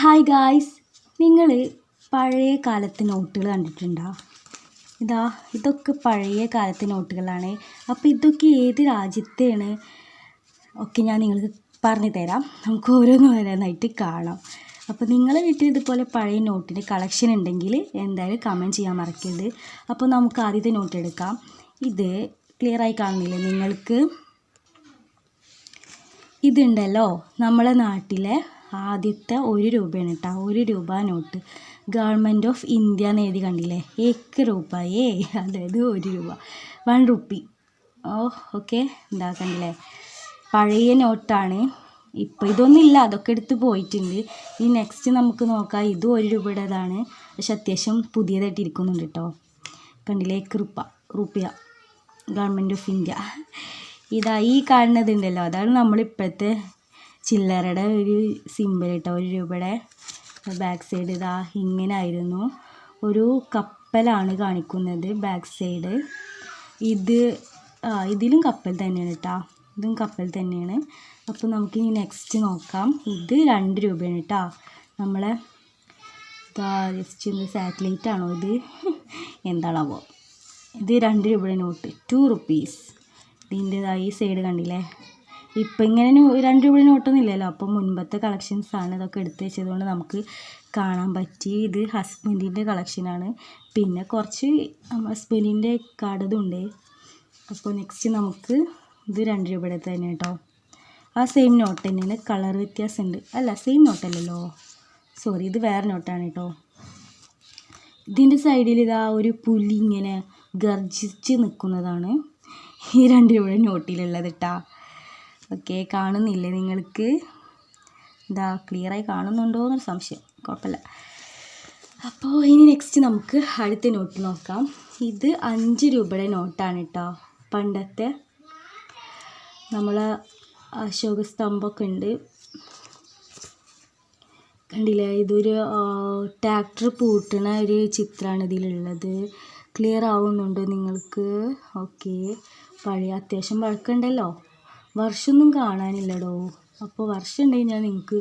Hi guys നിങ്ങൾ പഴയ കാലത്തെ നോട്ടുകൾ കണ്ടിട്ടുണ്ടോ? ഇതാ ഇതൊക്കെ പഴയ കാലത്തെ നോട്ടുകളാണ് അപ്പോൾ ഇതൊക്കെ ഏത് രാജ്യത്തെയാണ്? ഒക്കെ ഞാൻ നിങ്ങൾക്ക് പറഞ്ഞു തരാം. നമുക്ക് ഓരോന്ന് ഓരോന്നായിട്ട് കാണാം. അപ്പോൾ നിങ്ങളെ വീട്ടിൽ ഇതുപോലെ പഴയ നോട്ടിന്റെ കളക്ഷൻ ഉണ്ടെങ്കിൽ എന്തായാലും കമന്റ് ചെയ്യാൻ മറക്കരുത്. അപ്പോൾ നമുക്ക് ആദ്യത്തെ നോട്ട് എടുക്കാം. ഇത് ക്ലിയറായി കാണുന്നില്ലേ നിങ്ങൾക്ക്? ഇതുണ്ടല്ലോ നമ്മളെ നാട്ടിലെ ആദ്യത്തെ ഒരു രൂപയാണ് കേട്ടോ ഒരു രൂപ നോട്ട്. ഗവൺമെന്റ് ഓഫ് ഇന്ത്യ എന്ന് എഴുതി കണ്ടില്ലേ? ഏക്ക് രൂപയേ അതായത് ഒരു രൂപ. One rupee. ഓ ഓക്കെ. എന്താ കണ്ടില്ലേ? പഴയ നോട്ടാണ്. ഇപ്പോൾ ഇതൊന്നും ഇല്ല അതൊക്കെ എടുത്ത് പോയിട്ടുണ്ട്. ഈ നെക്സ്റ്റ് നമുക്ക് നോക്കാം. ഇതും ഒരു രൂപയുടേതാണ്. പക്ഷെ അത്യാവശ്യം പുതിയതായിട്ട് ഇരിക്കുന്നുണ്ട് കേട്ടോ കണ്ടില്ലേ? ഏക്ക് റുപ്പ റുപ്യ. Government of India. ഇതാ ഈ കാണുന്നതുണ്ടല്ലോ അതാണ് നമ്മളിപ്പോഴത്തെ ചില്ലറയുടെ ഒരു സിമ്പിൾ കേട്ടോ ഒരു രൂപയുടെ ബാക്ക് സൈഡ് ഇതാ ഇങ്ങനെ ആയിരുന്നു ഒരു കപ്പലാണ് കാണിക്കുന്നത് ബാക്ക് സൈഡ് ഇത് ആ ഇതിലും കപ്പൽ തന്നെയാണ് കേട്ടോ ഇതും കപ്പൽ തന്നെയാണ്. അപ്പോൾ നമുക്ക് ഇനി നെക്സ്റ്റ് നോക്കാം. ഇത് രണ്ട് രൂപയാണ് കേട്ടോ നമ്മളെ സാറ്റലൈറ്റ് ആണോ ഇത്? എന്താണാവോ? ഇത് രണ്ട് രൂപയുടെ നോട്ട് ടു റുപ്പീസ് ഇതിന്റെതായി സൈഡ് കണ്ടില്ലേ? ഇപ്പം ഇങ്ങനെ രണ്ട് രൂപയുടെ നോട്ടൊന്നും ഇല്ലല്ലോ അപ്പം മുൻപത്തെ കളക്ഷൻസ് ആണ് ഇതൊക്കെ എടുത്ത് വെച്ചതുകൊണ്ട് നമുക്ക് കാണാൻ പറ്റി. ഇത് ഹസ്ബൻഡിന്റെ കളക്ഷനാണ് പിന്നെ കുറച്ച് ഹസ്ബൻഡിന്റെ കടതുണ്ട് അപ്പോൾ നെക്സ്റ്റ് നമുക്ക് ഇത് രണ്ട് രൂപയുടെ തന്നെ കേട്ടോ ആ സെയിം നോട്ട് തന്നെയാണ് കളർ വ്യത്യാസമുണ്ട്. അല്ല സെയിം നോട്ടല്ലല്ലോ സോറി ഇത് വേറെ നോട്ടാണ് കേട്ടോ ഇതിന്റെ സൈഡിൽ ഇതാ ഒരു പുലി ഇങ്ങനെ ഗർജിച്ച് നിൽക്കുന്നതാണ് ഈ രണ്ട് രൂപയുടെ നോട്ടിലുള്ളത് കേട്ടാ ഓക്കെ കാണുന്നില്ലേ നിങ്ങൾക്ക്? ഇതാ ക്ലിയറായി കാണുന്നുണ്ടോ എന്നൊരു സംശയം. കുഴപ്പമില്ല. അപ്പോൾ ഇനി നെക്സ്റ്റ് നമുക്ക് അടുത്ത നോട്ട് നോക്കാം. ഇത് അഞ്ച് രൂപയുടെ നോട്ടാണ് കേട്ടോ പണ്ടത്തെ നമ്മൾ അശോക സ്തംഭമൊക്കെ ഉണ്ട്. കണ്ടില്ലേ? ഇതൊരു ട്രാക്ടർ പൂട്ടണ ഒരു ചിത്രമാണ് ഇതിലുള്ളത്. ക്ലിയർ ആവുന്നുണ്ടോ നിങ്ങൾക്ക്? ഓക്കെ. പഴയ അത്യാവശ്യം പഴക്കമുണ്ടല്ലോ. വർഷമൊന്നും കാണാനില്ലടോ. അപ്പോൾ വർഷം ഉണ്ടെങ്കിൽ ഞാൻ നിങ്ങൾക്ക്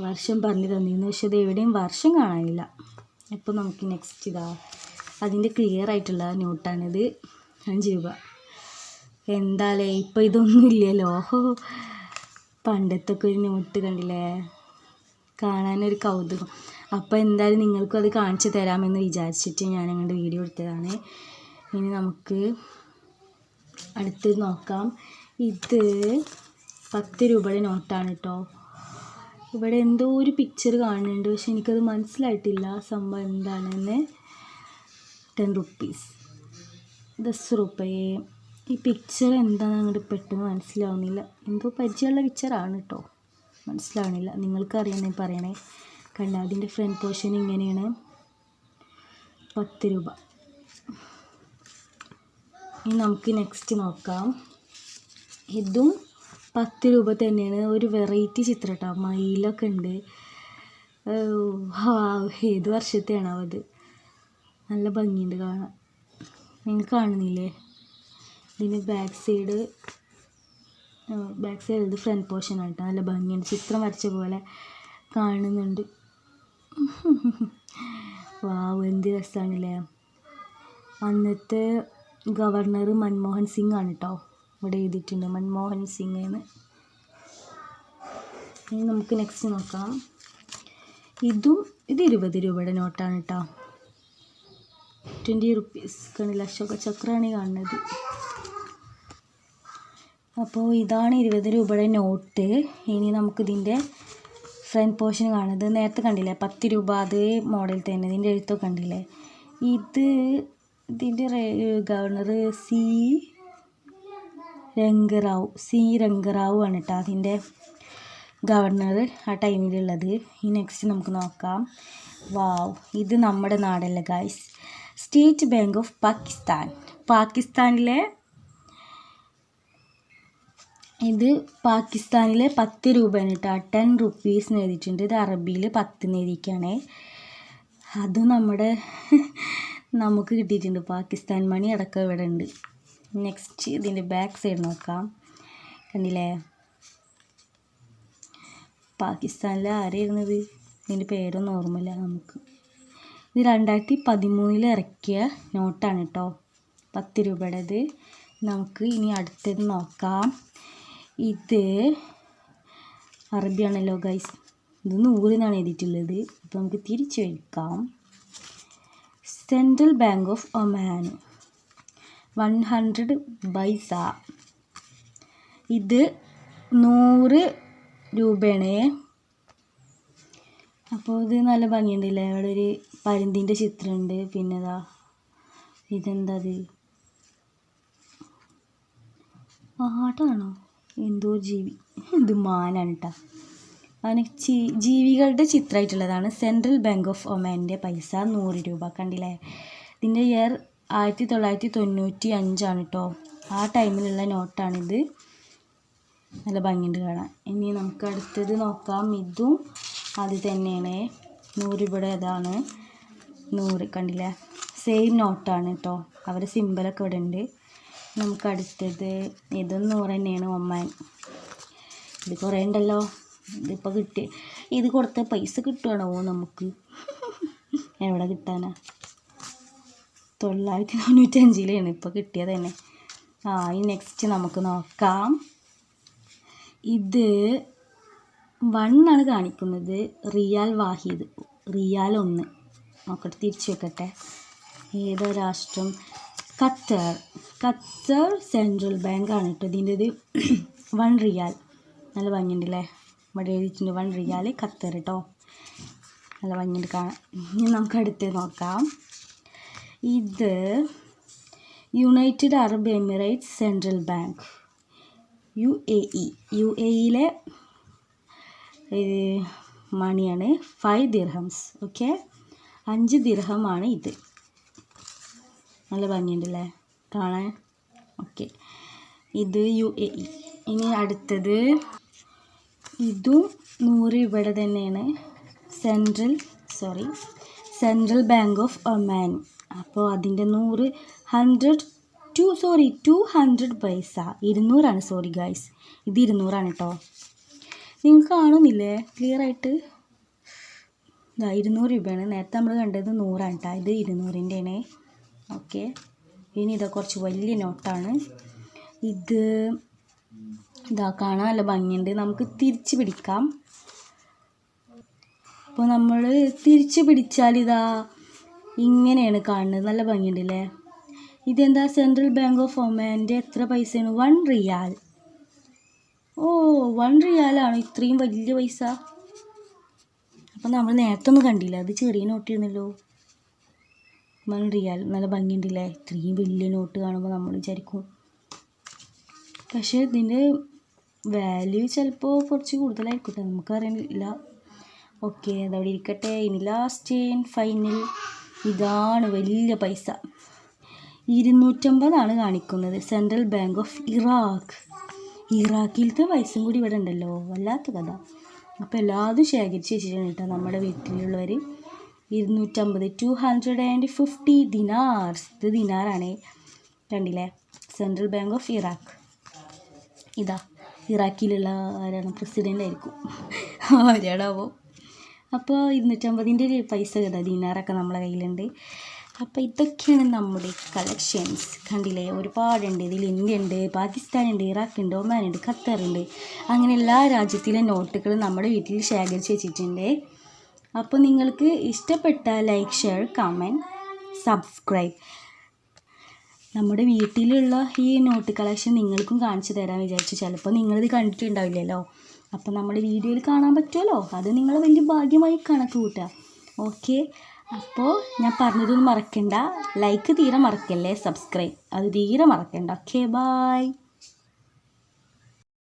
വർഷം പറഞ്ഞു തന്നിരുന്നു. പക്ഷെ അത് എവിടെയും വർഷം കാണാനില്ല. അപ്പോൾ നമുക്ക് നെക്സ്റ്റ് ഇതാ. അതിന്റെ ക്ലിയർ ആയിട്ടുള്ള നോട്ടാണിത് അഞ്ച് രൂപ. എന്താലേ ഇപ്പോൾ ഇതൊന്നും ഇല്ലല്ലോ. പണ്ടത്തെ ഒക്കെ ഒരു നോട്ട് കണ്ടില്ലേ? കാണാനൊരു കൗതുകം. അപ്പോൾ എന്തായാലും നിങ്ങൾക്കും അത് കാണിച്ചു തരാമെന്ന് വിചാരിച്ചിട്ട് ഞാൻ അങ്ങോട്ട് വീഡിയോ എടുത്തതാണ്. ഇനി നമുക്ക് അടുത്ത് നോക്കാം. ഇത് പത്ത് രൂപയുടെ നോട്ടാണ് കേട്ടോ ഇവിടെ എന്തോ ഒരു പിക്ചർ കാണുന്നുണ്ട്. പക്ഷെ എനിക്കത് മനസ്സിലായിട്ടില്ല. സംഭവം എന്താണെന്ന്. ടെൻ റുപ്പീസ് ദസ് റുപ്പയെ ഈ പിക്ചർ എന്താണെന്ന് അങ്ങോട്ട് പെട്ടെന്ന് മനസ്സിലാവുന്നില്ല. എന്തോ പരിചയമുള്ള പിക്ചറാണ് കേട്ടോ മനസ്സിലാവണില്ല നിങ്ങൾക്ക് അറിയണമെങ്കിൽ പറയണേ. കണ്ട? അതിന്റെ ഫ്രണ്ട് പോർഷൻ ഇങ്ങനെയാണ്. പത്ത് രൂപ. ഇനി നമുക്ക് നെക്സ്റ്റ് നോക്കാം. ഇതും പത്ത് രൂപ തന്നെയാണ്. ഒരു വെറൈറ്റി ചിത്രം കേട്ടോ മയിലൊക്കെ ഉണ്ട്. ഏത് വർഷത്തെയാണോ അത് നല്ല ഭംഗിയുണ്ട് കാണാൻ. നിങ്ങൾ കാണുന്നില്ലേ? ഇതിന് ബാക്ക് സൈഡ് ബാക്ക് സൈഡ് ഇത് ഫ്രണ്ട് പോർഷൻ ആട്ടോ. നല്ല ഭംഗിയുണ്ട്. ചിത്രം വരച്ച പോലെ കാണുന്നുണ്ട്. വാവ് എന്ത് രസമാണല്ലേ അന്നത്തെ ഗവർണർ മൻമോഹൻ സിംഗ് ആണ് കേട്ടോ ഇവിടെ എഴുതിയിട്ടുണ്ട് മൻമോഹൻ സിംഗ് എന്ന്. ഇനി നമുക്ക് നെക്സ്റ്റ് നോക്കാം. ഇതും ഇത് ഇരുപത് രൂപയുടെ നോട്ടാണ് കേട്ടോ ട്വന്റി റുപ്പീസ് കണ്ടില്ല അശോക ചക്രമാണ് കാണുന്നത്. അപ്പോൾ ഇതാണ് ഇരുപത് രൂപയുടെ നോട്ട് ഇനി നമുക്കിതിന്റെ ഫ്രണ്ട് പോർഷൻ കാണുന്നത്. നേരത്തെ കണ്ടില്ലേ പത്ത് രൂപ അതേ മോഡൽ തന്നെ. ഇതിന്റെ എഴുത്തൊക്കെ കണ്ടില്ലേ? ഇത് ഇതിന്റെ governor C Rangarao C Rangarao ആണ് കേട്ടോ അതിന്റെ ഗവർണർ ആ ടൈമിലുള്ളത്. ഈ നെക്സ്റ്റ് നമുക്ക് നോക്കാം. വാവ് ഇത് നമ്മുടെ നാടല്ല guys state bank of Pakistan പാകിസ്ഥാനിലെ ഇത് പാകിസ്ഥാനിലെ പത്ത് രൂപയാണ് കേട്ടോ ടെൻ റുപ്പീസ് എഴുതിയിട്ടുണ്ട്. ഇത് അറബിയിൽ പത്ത് എന്ന് അത് നമ്മുടെ നമുക്ക് കിട്ടിയിട്ടുണ്ട്. പാകിസ്ഥാൻ മണി അടക്കം ഇവിടെ ഉണ്ട് നെക്സ്റ്റ് ഇതിന്റെ ബാക്ക് സൈഡ് നോക്കാം. കണ്ടില്ലേ? പാകിസ്ഥാനിൽ ആരായിരുന്നത് ഇതിന്റെ പേരൊന്നും ഓർമ്മയില്ല നമുക്ക്. ഇത് രണ്ടായിരത്തി പതിമൂന്നിൽ ഇറക്കിയ നോട്ടാണ് കേട്ടോ പത്ത് രൂപയുടേത്. നമുക്ക് ഇനി അടുത്തത് നോക്കാം. ഇത് അറബിയാണല്ലോ ഗൈസ് ഇത് നൂറിനാണ് എഴുതിയിട്ടുള്ളത്. അപ്പോൾ നമുക്ക് തിരിച്ചു വയ്ക്കാം central bank of Oman one hundred paisa ഇത് നൂറ് രൂപയാണ്. അപ്പോൾ ഇത് നല്ല ഭംഗിയുണ്ടല്ലേ? അവിടെ ഒരു പരുന്തിന്റെ ചിത്രമുണ്ട്. പിന്നെ ഇതാ ഇതെന്താ ഇത് ആടാണോ? എന്തോ ജീവി ഇത് മാനാണ് കേട്ടോ അതിന് ചീ ജീവികളുടെ ചിത്രമായിട്ടുള്ളതാണ്. സെൻട്രൽ ബാങ്ക് ഓഫ് ഒമാന്റെ പൈസ നൂറ് രൂപ. കണ്ടില്ലേ? ഇതിന്റെ ഇയർ ആയിരത്തി തൊള്ളായിരത്തി തൊണ്ണൂറ്റി അഞ്ചാണ് കേട്ടോ ആ ടൈമിലുള്ള നോട്ടാണിത്. നല്ല ഭംഗിയുണ്ട് കാണാൻ. ഇനി നമുക്ക് അടുത്തത് നോക്കാം. ഇതും അത് തന്നെയാണ്. നൂറിവിടെ ഇതാണ് നൂറ് കണ്ടില്ലേ? സെയിം നോട്ടാണ് കേട്ടോ അവരുടെ സിമ്പിളൊക്കെ ഇവിടെ ഉണ്ട്. നമുക്ക് അടുത്തത് ഇതും നൂറ് തന്നെയാണ് ഒമ്മാൻ ഇത് കുറേ ഉണ്ടല്ലോ. ഇതിപ്പോൾ കിട്ടി. ഇത് കൊടുത്ത പൈസ കിട്ടുവാണോ നമുക്ക്? എവിടെ കിട്ടാനാ? തൊള്ളായിരത്തി തൊണ്ണൂറ്റഞ്ചിലാണ് ഇപ്പോൾ കിട്ടിയത് തന്നെ. ആ ഈ നെക്സ്റ്റ് നമുക്ക് നോക്കാം. ഇത് വണ്ണാണ് കാണിക്കുന്നത്. റിയാൽ വാഹിദ്. റിയാൽ ഒന്ന്. നോക്കട്ടെ തിരിച്ചു വെക്കട്ടെ. ഏതോ രാഷ്ട്രം. ഖത്തർ. ഖത്തർ സെൻട്രൽ ബാങ്ക് ആണ് കേട്ടോ. ഇതിന്റെ ഇത് വൺ റിയാൽ. നല്ല ഭംഗിയുണ്ട് അല്ലേ ഇവിടെ എഴുതിയിട്ടുണ്ട് വൺ റിയാൽ ഖത്തർ കേട്ടോ നല്ല ഭംഗിയുണ്ട് കാണാൻ. ഇനി നമുക്ക് അടുത്ത് നോക്കാം. ഇത് United Arab Emirates central bank U A E. U A ഇയിലെ മണിയാണ് ഫൈവ് ദിർഹംസ് ഓക്കെ? അഞ്ച് ദിർഹമാണ് ഇത്. നല്ല ഭംഗിയുണ്ടല്ലേ? കാണാൻ? ഓക്കെ. ഇത് യു എ ഇ. ഇനി അടുത്തത് ഇതും നൂറ് ഇവിടെ തന്നെയാണ്. Central sorry central bank of Oman. അപ്പോൾ അതിന്റെ നൂറ് hundred two sorry two hundred paisa ഇരുന്നൂറാണ് sorry guys ഇത് ഇരുന്നൂറാണ് കേട്ടോ നിങ്ങൾക്ക് കാണുന്നില്ലേ? ക്ലിയർ ആയിട്ട്? ഇതാ ഇരുന്നൂറ് രൂപയാണ്. നേരത്തെ നമ്മൾ കണ്ടത് നൂറാണ് കേട്ടോ ഇത് ഇരുന്നൂറിന്റെയാണ് ഓക്കെ. ഇനി ഇതാ കുറച്ച് വലിയ നോട്ടാണ്. ഇത് ഇതാ കാണാൻ നല്ല ഭംഗിയുണ്ട്. നമുക്ക് തിരിച്ച് പിടിക്കാം. അപ്പോൾ നമ്മൾ തിരിച്ച് പിടിച്ചാൽ ഇതാ ഇങ്ങനെയാണ് കാണുന്നത്. നല്ല ഭംഗിയുണ്ടല്ലേ? ഇതെന്താ? സെൻട്രൽ ബാങ്ക് ഓഫ് ഒമാന്റെ എത്ര പൈസയാണ്? വൺ റിയാൽ ഓ വൺ റിയാലാണ് ഇത്രയും വലിയ പൈസ? അപ്പം നമ്മൾ നേരത്തെ ഒന്നും കണ്ടില്ല. അത് ചെറിയ നോട്ടിരുന്നല്ലോ വൺ റിയാൽ നല്ല ഭംഗിയുണ്ടല്ലേ? ഇത്രയും വലിയ നോട്ട് കാണുമ്പോൾ നമ്മൾ വിചാരിക്കും. പക്ഷേ ഇതിന്റെ വാല്യൂ ചിലപ്പോൾ കുറച്ച് കൂടുതലായിരിക്കട്ടെ നമുക്കറിയില്ല. ഓക്കെ അതവിടെ ഇരിക്കട്ടെ. ഇനി ലാസ്റ്റ് ഫൈനൽ ഇതാണ് വലിയ പൈസ. ഇരുന്നൂറ്റമ്പതാണ് കാണിക്കുന്നത്. Central bank of Iraq. ഇറാഖിലത്തെ പൈസയും കൂടി ഇവിടെ ഉണ്ടല്ലോ. വല്ലാത്ത കഥ. അപ്പോൾ എല്ലാതും ശേഖരിച്ച് വെച്ചിട്ടാണ് കേട്ടോ നമ്മുടെ വീട്ടിലുള്ളവർ. ഇരുന്നൂറ്റമ്പത് two hundred and fifty dinars ഇത് ദിനാറാണ്. കണ്ടില്ലേ? Central bank of Iraq. ഇതാ. ഇറാഖിലുള്ള ആരാണ്? പ്രസിഡന്റ് ആയിരിക്കും. ആരാടാവോ അപ്പോൾ ഇരുന്നൂറ്റമ്പതിന്റെ ഒരു പൈസ ഇതാ ദിനാറൊക്കെ നമ്മളെ കയ്യിലുണ്ട്. അപ്പോൾ ഇതൊക്കെയാണ് നമ്മുടെ കളക്ഷൻസ്. കണ്ടില്ലേ? ഒരുപാടുണ്ട്. ഇതിൽ ഇന്ത്യ ഉണ്ട് പാകിസ്ഥാൻ ഉണ്ട് ഇറാഖ് ഉണ്ട് ഒമാൻ ഉണ്ട് ഖത്തർ ഉണ്ട് അങ്ങനെ എല്ലാ രാജ്യത്തിലെ നോട്ടുകൾ നമ്മുടെ വീട്ടിൽ ശേഖരിച്ച് വെച്ചിട്ടുണ്ട്. അപ്പോൾ നിങ്ങൾക്ക് ഇഷ്ടപ്പെട്ട ലൈക്ക് ഷെയർ കമന്റ് സബ്സ്ക്രൈബ് നമ്മുടെ വീട്ടിലുള്ള ഈ നോട്ട് കളക്ഷൻ നിങ്ങൾക്കും കാണിച്ചു തരാൻ വിചാരിച്ചു. ചിലപ്പോൾ നിങ്ങളിത് കണ്ടിട്ടുണ്ടാവില്ലല്ലോ. അപ്പോൾ നമ്മുടെ വീഡിയോയിൽ കാണാൻ പറ്റുമല്ലോ? അത് നിങ്ങൾ വലിയ ഭാഗ്യമായി കണക്ക് കൂട്ടുക ഓക്കെ അപ്പോൾ ഞാൻ പറഞ്ഞതൊന്നും മറക്കണ്ട. ലൈക്ക് തീരെ മറക്കല്ലേ? സബ്സ്ക്രൈബ് അത് തീരെ മറക്കണ്ട. Okay bye